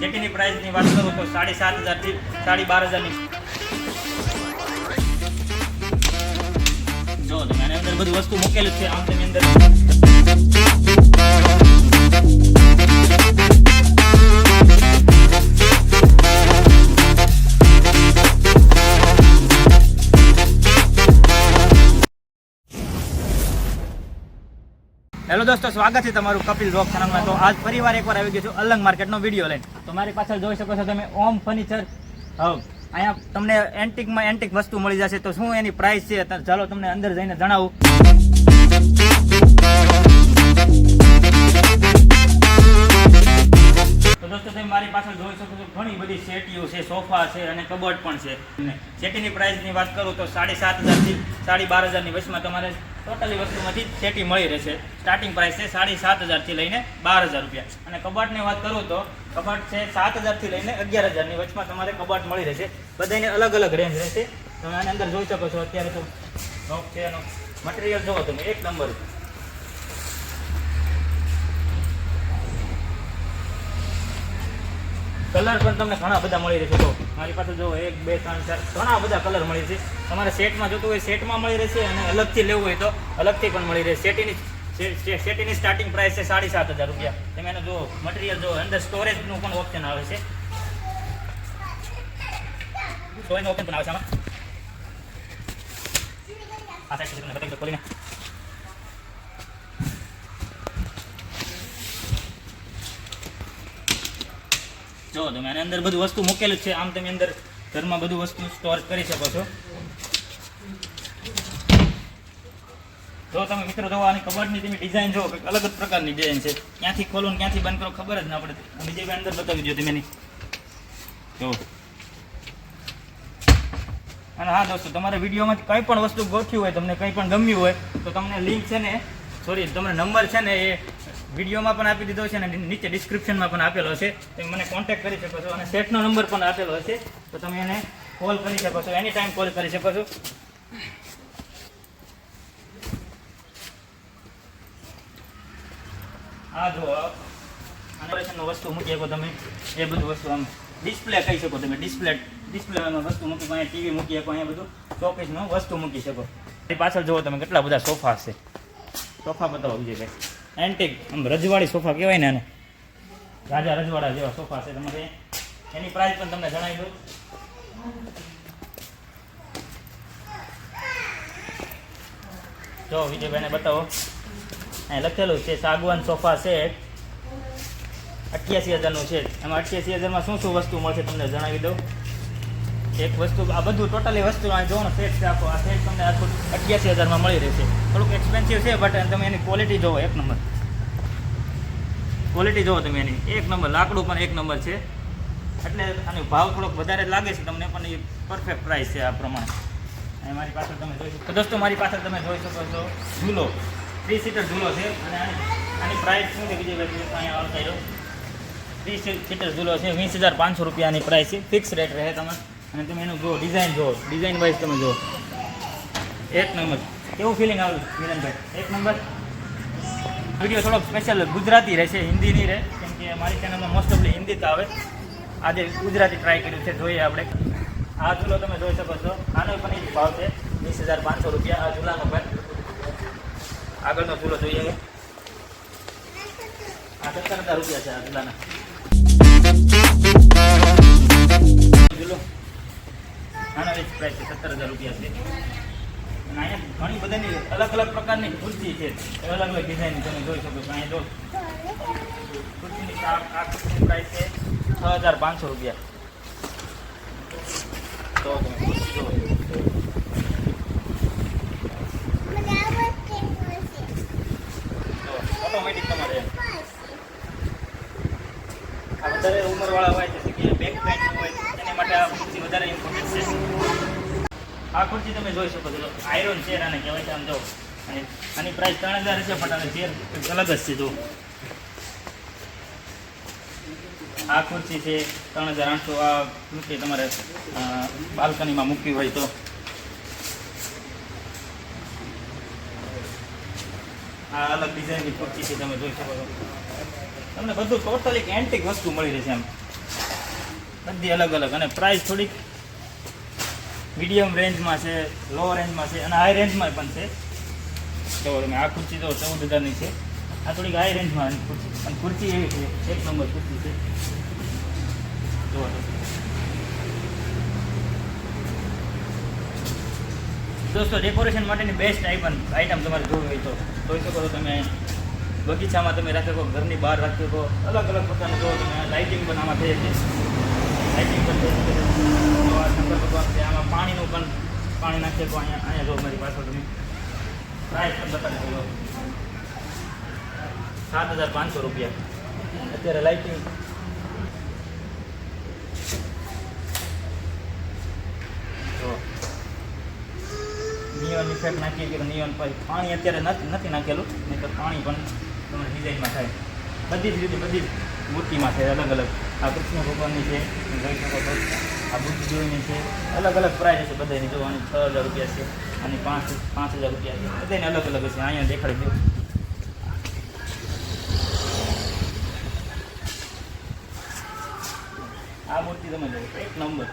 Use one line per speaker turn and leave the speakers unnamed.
સેટીની પ્રાઇસની વાત કરું તો સાડી સાત હજારથી સાડી બાર હજારની. જો, તમે આની અંદર બધું વસ્તુ મૂકેલી છે. આમ તેની અંદર હેલો દોસ્તો, સ્વાગત છે તમારું કપિલ રોક ચેનલમાં તો આજ ફરીવાર એકવાર આવી ગયો છું અલંગ માર્કેટનો વીડિયો લઈને. તો મારી પાછળ જોઈ શકો છો તમે, ઓમ ફર્નિચર હવ, અહીંયા તમને એન્ટિકમાં એન્ટિક વસ્તુ મળી જશે. તો શું એની પ્રાઇસ છે? ચાલો તમને અંદર જઈને જણાવું. તો દોસ્તો, તમે મારી પાછળ જોઈ શકો છો ઘણી બધી સેટીઓ છે, સોફા છે અને કબોર્ડ પણ છે. અને સેટીની પ્રાઇસની વાત કરું તો સાડી સાત હજારથી સાડી બાર હજારની વચમાં તમારે ટોટલી વસ્તુમાંથી સેટી મળી રહેશે. સ્ટાર્ટિંગ પ્રાઇસ છે સાડી સાત હજારથી લઈને બાર હજાર રૂપિયા. અને કબાટની વાત કરું તો કબાટ છે સાત હજારથી લઈને અગિયાર હજારની વચમાં તમારે કબાટ મળી રહેશે. બધાને અલગ અલગ રેન્જ રહેશે. તમે આની અંદર જોઈ શકો છો, અત્યારે તો છે એનો. મટીરિયલ જોવો તમે, એક નંબર કલર પણ તમને ઘણા બધા મળી રહેશે. તો મારી પાસે જો એક, બે, ત્રણ, ચાર, ઘણા બધા કલર મળી છે તમારે સેટમાં જોતું હોય, સેટમાં મળી રહેશે અને અલગથી લેવું હોય તો અલગથી પણ મળી રહેશે. સેટીની સેટીની સ્ટાર્ટિંગ પ્રાઇસ છે સાડી સાત હજાર રૂપિયા. તમે એનો જો મટીરિયલ જો અંદર સ્ટોરેજનું પણ ઓપ્શન આવે છે. સ્ટોરેજનું ઓપ્શન પણ આવે છે આમાં. આ સાઈડ ખોલીને. જો, તમે આની અંદર બધું વસ્તુ મૂકેલું છે. આમ તમે અંદર ઘરમાં બધું વસ્તુ સ્ટોર કરી શકો છો. જો, તમે મિત્રો જો આની કબાટની તમે ડિઝાઇન જો કંઈક અલગ પ્રકારની ડિઝાઇન છે. ક્યાંથી ખોલો ને ક્યાંથી બંધ કરો, ખબર જ ના પડે. બી અંદર બતાવી દો તમે એની. જો. અને હા, દોસ્તો, તમારે વિડીયોમાંથી કંઈ પણ વસ્તુ ગોઠવી હોય, તમને કંઈ પણ ગમ્યું હોય, તો તમને લિંક છે ને સોરી તમને નંબર છે ને, એ વિડીયોમાં પણ આપી દીધો છે અને નીચે ડિસ્ક્રિપ્શનમાં પણ આપેલો છે. તમે મને કોન્ટેક્ટ કરી શકો છો અને સેટનો નંબર પણ આપેલો છે તો તમે એને કોલ કરી શકો છો. એની ટાઈમ કોલ કરી શકો છો. આ જો ઓપરેશનનું વસ્તુ મૂકી શકો તમે. એ બધું વસ્તુ આમ ડિસ્પ્લે કહી શકો તમે. ડિસ્પ્લે ડિસ્પ્લેમાં વસ્તુ મૂકી અહીંયા ટીવી મૂકી શકો, અહીંયા બધું શોકેસનું વસ્તુ મૂકી શકો. એ પાછળ જુઓ તમે કેટલા બધા સોફા છે સોફા બતાવો વિજયભાઈ. એન્ટિક આમ રજવાડી સોફા કહેવાય ને આને. રાજા રજવાડા જેવા સોફા છે તમારે. એની પ્રાઇસ પણ તમને જણાવી દઉં. જો, વિજયભાઈને બતાવો. અહીં લખેલું છે, સાગવાન સોફા સેટ અઠ્યાસી હજારનું છે. એમાં અઠ્યાસી હજારમાં શું શું વસ્તુ મળશે તમને જણાવી દઉં. એક વસ્તુ, આ બધું ટોટલી વસ્તુ આ જોવો સેટ છે આખો. આ સેટ તમને આખું અઠ્યાસી હજારમાં મળી રહેશે. થોડુંક એક્સપેન્સિવ છે બટ તમે એની ક્વોલિટી જોવો, એક નંબર. ક્વોલિટી જોવો તમે એની. એક નંબર, લાકડું પણ એક નંબર છે. એટલે આનો ભાવ થોડોક વધારે લાગે છે તમને, પણ એ પરફેક્ટ પ્રાઇસ છે આ પ્રમાણે. અને મારી પાછળ તમે જોઈ શકો. દોસ્તો, મારી પાછળ તમે જોઈ શકો છો ઝૂલો. થ્રી સીટર ઝૂલો છે, અને આની પ્રાઇસ શું છે બીજી બાજુ? અહીંયા આવતા થ્રી સીટર ઝૂલો છે, વીસ હજાર પાંચસો રૂપિયાની પ્રાઇસ છે. ફિક્સ રેટ રહે તમે અને તમે એનું જુઓ ડિઝાઇન જુઓ ડિઝાઇન વાઇઝ તમે જુઓ. એક નંબર. કેવું ફિલિંગ આવ્યું મિલનભાઈ એક નંબર. વીડિયો થોડોક સ્પેશિયલ ગુજરાતી રહેશે, હિન્દી નહીં રહે, કેમ કે મારી ચેનલમાં મોસ્ટ ઓફલી હિન્દી તો આવે. આજે ગુજરાતી ટ્રાય કર્યું છે, જોઈએ આપણે. આ ઝૂલો તમે જોઈ શકો છો. આનો પણ એ ભાવ છે, વીસ હજાર પાંચસો રૂપિયા, આ ઝૂલાનો પણ આગળનો ઝૂલો જોઈએ. આ સત્તર હજાર રૂપિયા છે આ ઝૂલાના આનો એ પ્રાઇસ છે, સત્તર હજાર રૂપિયા છે. અને અહીંયા ઘણી બધાની અલગ અલગ પ્રકારની ખુરશી છે. અલગ અલગ ડિઝાઇન તમે જોઈ શકો છો. અહીંયા જો ખુરશીની પ્રાઇસ છે છ હજાર પાંચસો રૂપિયા તો તમે ખુરશી જુઓ ઓટોમેટિક તમારે આ વધારે ઉંમરવાળા હોય છે કે બેક પેન હોય એના માટે આ ખુરશી તમે જોઈ શકો છો. આયરન ચેર આને કહેવાય છે આમ જો. અને આની પ્રાઇસ ત્રણ હજાર છે પણ આને ચેર અલગ જ છે જો આ ખુરશી છે ત્રણ હજાર આઠસો. આ ખુરશી તમારે બાલ્કનીમાં મૂકવી હોય તો. આ અલગ ડિઝાઇનની ખુરશી છે, તમે જોઈ શકો છો. તમને બધું ટોટલ એક એન્ટિક વસ્તુ મળી રહેશે એમ. બધી અલગ અલગ. અને પ્રાઇસ થોડીક મીડિયમ રેન્જમાં છે લો રેન્જમાં છે, અને હાઈ રેન્જમાં પણ છે. તો તમે આ ખુરશી તો ચૌદ હજારની છે. આ થોડીક હાઈ રેન્જમાં ખુરશી અને ખુરશી એવી છે, એક નંબર ખુરશી છે. તો. દોસ્તો ડેકોરેશન માટેની બેસ્ટ આઈટમ આઈટમ તમારે જોવી હોય તો. જોઈ શકો છો તમે. બગીચામાં તમે રાખી શકો, ઘરની બહાર રાખી શકો. અલગ અલગ પ્રકારનું જો તમે લાઇટિંગ પણ આમાં થઈ છે લાઇટિંગ પણ થઈ શકે છે તો આ શંકર ભગવાન છે, આમાં પાણીનું પણ પાણી નાખી શકો અહીંયા અહીંયા જો મારી પાછળ તમે. પ્રાઇસ પણ બતાવી શકો સાત હજાર પાંચસો રૂપિયા. અત્યારે લાઇટિંગ જો. નિયોન ઇફેક્ટ નાખીએ કે નિયોન પાણી અત્યારે નથી નથી નાખેલું નહીં તો પાણી પણ તમારે ડિઝાઇનમાં થાય. બધી જ રીતે બધી જ મૂર્તિમાં છે અલગ અલગ આ કૃષ્ણ ભગવાનની છે જોઈ શકો છો. આ બુદ્ધ દેવની છે, અલગ અલગ પ્રાઇસ છે બધાની જોવાની છ હજાર રૂપિયા છે અને પાંચ પાંચ હજાર રૂપિયા છે. બધાને અલગ અલગ છે અહીંયા દેખાડી દઉં. આ મૂર્તિ તમે જોઈ એક નંબર.